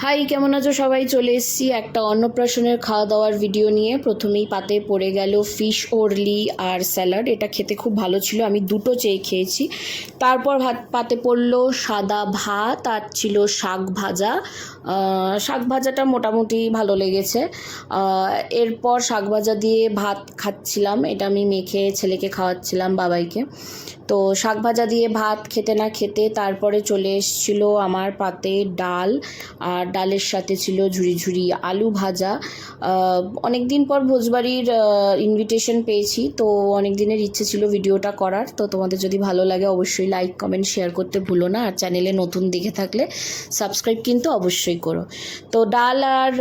High, কেমন আছো সবাই? চলে এসেছি একটা অন্নপ্রাশনের খাওয়া দাওয়ার ভিডিও নিয়ে। প্রথমেই পাতে পড়ে গেল ফিশ ওরলি আর স্যালাড এটা খেতে খুব ভালো ছিল। আমি দুটো চেয়ে খেয়েছি। তারপর ভাত, পাতে পড়ল সাদা ভাত আর ছিল শাক ভাজা। শাক ভাজাটা মোটামুটি ভালো লেগেছে। এরপর শাক ভাজা দিয়ে ভাত খাচ্ছিলাম। এটা আমি মেখে ছেলেকে খাওয়াচ্ছিলাম বাবাইকে। তো শাক ভাজা দিয়ে ভাত খেতে না খেতে তারপরে চলে এসেছিল আমার পাতে ডাল আর ডালের সাথে ছিল ঝুড়ি ঝুড়ি আলু ভাজা। অনেক দিন পর ভোজবাড়ির ইনভিটেশন পেয়েছি, তো অনেক দিনের ইচ্ছে ছিল ভিডিওটা করার। তো তোমাদের যদি ভালো লাগে অবশ্যই লাইক কমেন্ট শেয়ার করতে ভুলো না। আর চ্যানেলে নতুন দেখে থাকলে সাবস্ক্রাইব কিন্তু অবশ্যই করো। তো ডাল আর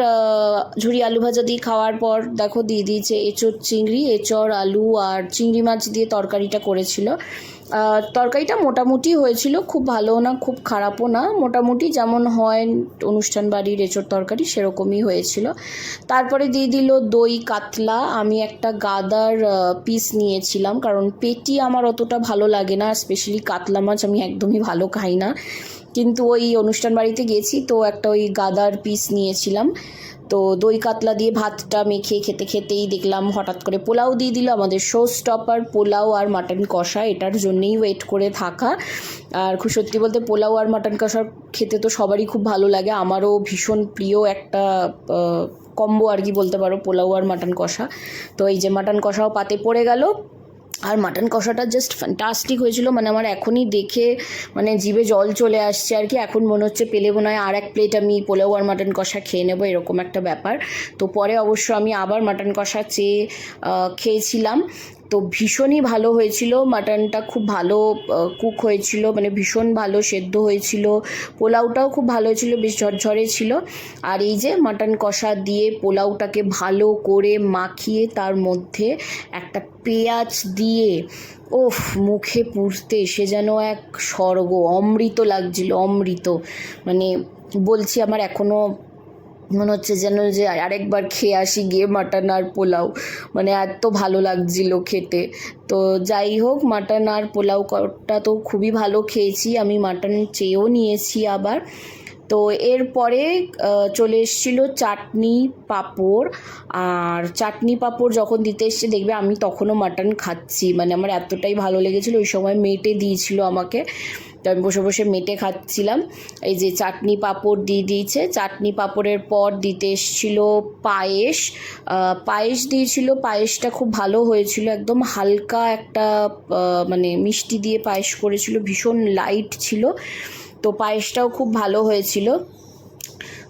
ঝুড়ি আলু ভাজা দিয়ে খাওয়ার পর দেখো দিয়ে দিয়েছে এঁচোড় চিংড়ি, এঁচড়, আলু আর চিংড়ি মাছ দিয়ে তরকারিটা করেছিল। তরকারিটা মোটামুটি হয়েছিল, খুব ভালো না, খুব খারাপও না। মোটামুটি যেমন হয় অনুষ্ঠান বাড়ির এঁচোড় তরকারি সেরকমই হয়েছিল। তারপরে দিয়ে দিল দই কাতলা। আমি একটা গাদার পিস নিয়েছিলাম, কারণ পেটি আমার অতটা ভালো লাগে না স্পেশালি কাতলা মাছ আমি একদমই ভালো খাই না। কিন্তু ওই অনুষ্ঠান বাড়িতে গেছি, তো একটা ওই গাদার পিস নিয়েছিলাম। তো দই কাতলা দিয়ে ভাতটা মেখে খেতে খেতেই দেখলাম হঠাৎ করে পোলাও দিয়ে দিল আমাদের শো স্টপার পোলাও আর মাটন কষা, এটার জন্যেই ওয়েট করে থাকা। আর খুব সত্যি বলতে পোলাও আর মাটন কষা খেতে তো সবারই খুব ভালো লাগে, আমারও ভীষণ প্রিয় একটা কম্বো আর কি বলতে পারো, পোলাও আর মাটন কষা। তো এই যে মাটন কষাও পাতে পড়ে গেল আর মাটন কষাটা জাস্ট ফ্যান্টাস্টিক হয়েছিল মানে আমার এখনই দেখে মানে জিভে জল চলে আসছে আর কি, এখন মনে হচ্ছে পেলে মনে হয় আর এক প্লেট আমি পোলাও আর মাটন কষা খেয়ে নেব, এরকম একটা ব্যাপার। তো পরে অবশ্য আমি আবার মাটন কষা চেয়ে খেয়েছিলাম। তো ভীষণই ভালো হয়েছিল। মাটনটা খুব ভালো কুক হয়েছিল মানে ভীষণ ভালো সেদ্ধ হয়েছিল। পোলাওটাও খুব ভালো হয়েছিল, বেশ ঝরঝরে ছিল। আর এই যে মাটন কষা দিয়ে পোলাওটাকে ভালো করে মাখিয়ে তার মধ্যে একটা পেঁয়াজ দিয়ে, ওফ, মুখে পুড়তে, সে যেন এক স্বর্গ, অমৃত লাগছিল, অমৃত। মানে বলছি, আমার এখনও মনে হচ্ছে যেন যে আরেকবার খেয়ে আসি, গিয়ে মাটন আর পোলাও। মানে এত ভালো লাগছিল খেতে। তো যাই হোক মাটন আর পোলাওটা তো খুবই ভালো খেয়েছি। আমি মাটন চেয়েও নিয়েছি আবার। তো এরপরে চলে এসেছিল চাটনি পাঁপড়। আর চাটনি পাঁপড় যখন দিতে এসছে, দেখবে আমি তখনও মাটন খাচ্ছি। মানে আমার এতটাই ভালো লেগেছিলো, ওই সময় মেটে দিয়েছিল আমাকে। তো আমি বসে বসে মেটে খাচ্ছিলাম। এই যে চাটনি পাঁপড় দিয়ে দিয়েছে। চাটনি পাঁপড়ের পর দিতে এসেছিল পায়েস। পায়েস দিয়েছিল। পায়েসটা খুব ভালো হয়েছিল। একদম হালকা একটা মানে মিষ্টি দিয়ে পায়েস করেছিল। ভীষণ লাইট ছিল। তো পায়েসটাও খুব ভালো হয়েছিল।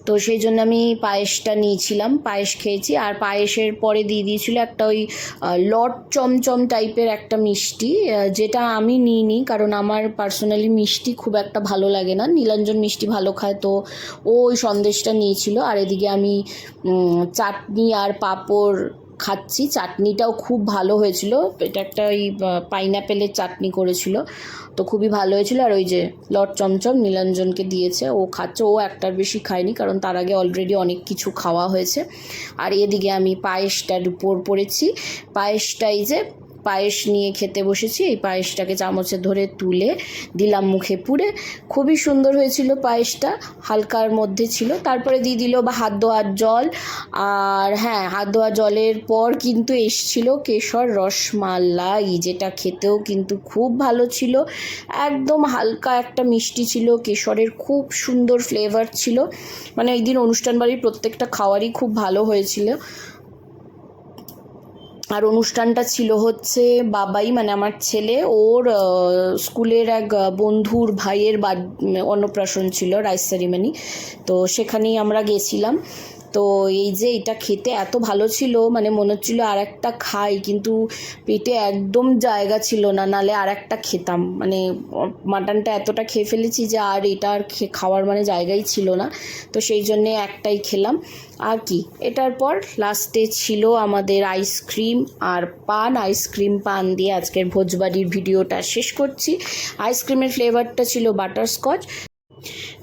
তো সেই জন্য আমি পায়েসটা নিয়েছিলাম, পায়েস খেয়েছি। আর পায়েসের পরে দিয়ে দিয়েছিল একটা ওই লট চমচম টাইপের একটা মিষ্টি যেটা আমি নিইনি কারণ আমার পার্সোনালি মিষ্টি খুব একটা ভালো লাগে না। নীলাঞ্জন মিষ্টি ভালো খায় তো ও ওই সন্দেশটা নিয়েছিল। আর এদিকে আমি চাটনি আর পাঁপড় খাচ্ছি। চাটনিটাও খুব ভালো হয়েছিল। এটা একটা ওই পাইনাপেলের চাটনি করেছিল। তো খুবই ভালো হয়েছিল। আর ওই যে লট চমচম নীলাঞ্জনকে দিয়েছে। ও খাচ্ছে। ও একটার বেশি খায়নি, কারণ তার আগে অলরেডি অনেক কিছু খাওয়া হয়েছে। আর এদিকে আমি পায়েসটার উপর পড়েছি। পায়েসটাই যে পায়েস নিয়ে খেতে বসেছি। এই পায়েসটাকে চামচে ধরে তুলে দিলাম মুখে পুড়ে। খুবই সুন্দর হয়েছিল পায়েসটা, হালকার মধ্যে ছিল। তারপরে দিয়ে দিল বা হাত ধোয়ার জল। আর হ্যাঁ হাত ধোয়া জলের পর কিন্তু এসছিল কেশর রসমালাই, যেটা খেতেও কিন্তু খুব ভালো ছিল। একদম হালকা একটা মিষ্টি ছিল, কেশরের খুব সুন্দর ফ্লেভার ছিল। মানে এই দিন অনুষ্ঠান বাড়ির প্রত্যেকটা খাওয়ারই খুব ভালো হয়েছিল। আর অনুষ্ঠানটা ছিল হচ্ছে বাবাই মানে আমার ছেলে, ওর স্কুলের এক বন্ধুর ভাইয়ের বা অন্নপ্রাশন ছিল রাইস সেরিমনি। তো সেখানেই আমরা গেছিলাম। তো এই যে এটা খেতে এত ভালো ছিল মানে মনে হচ্ছিল আর একটা খাই, কিন্তু পেটে একদম জায়গা ছিল না, নালে আর একটা খেতাম। মানে মাটনটা এতটা খেয়ে ফেলেছি যে আর এটা আর খাওয়ার মানে জায়গাই ছিল না। তো সেই জন্যে একটাই খেলাম। আর কি? এটার পর লাস্টে ছিল আমাদের আইসক্রিম আর পান। আইসক্রিম পান দিয়ে আজকের ভোজবাড়ির ভিডিওটা শেষ করছি। আইসক্রিমের ফ্লেভারটা ছিল বাটারস্কচ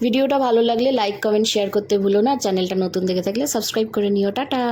ভিডিওটা ভালো লাগলে লাইক, কমেন্ট শেয়ার করতে ভুলো না। চ্যানেলটা নতুন দেখে থাকলে সাবস্ক্রাইব করে নিও। টাটা!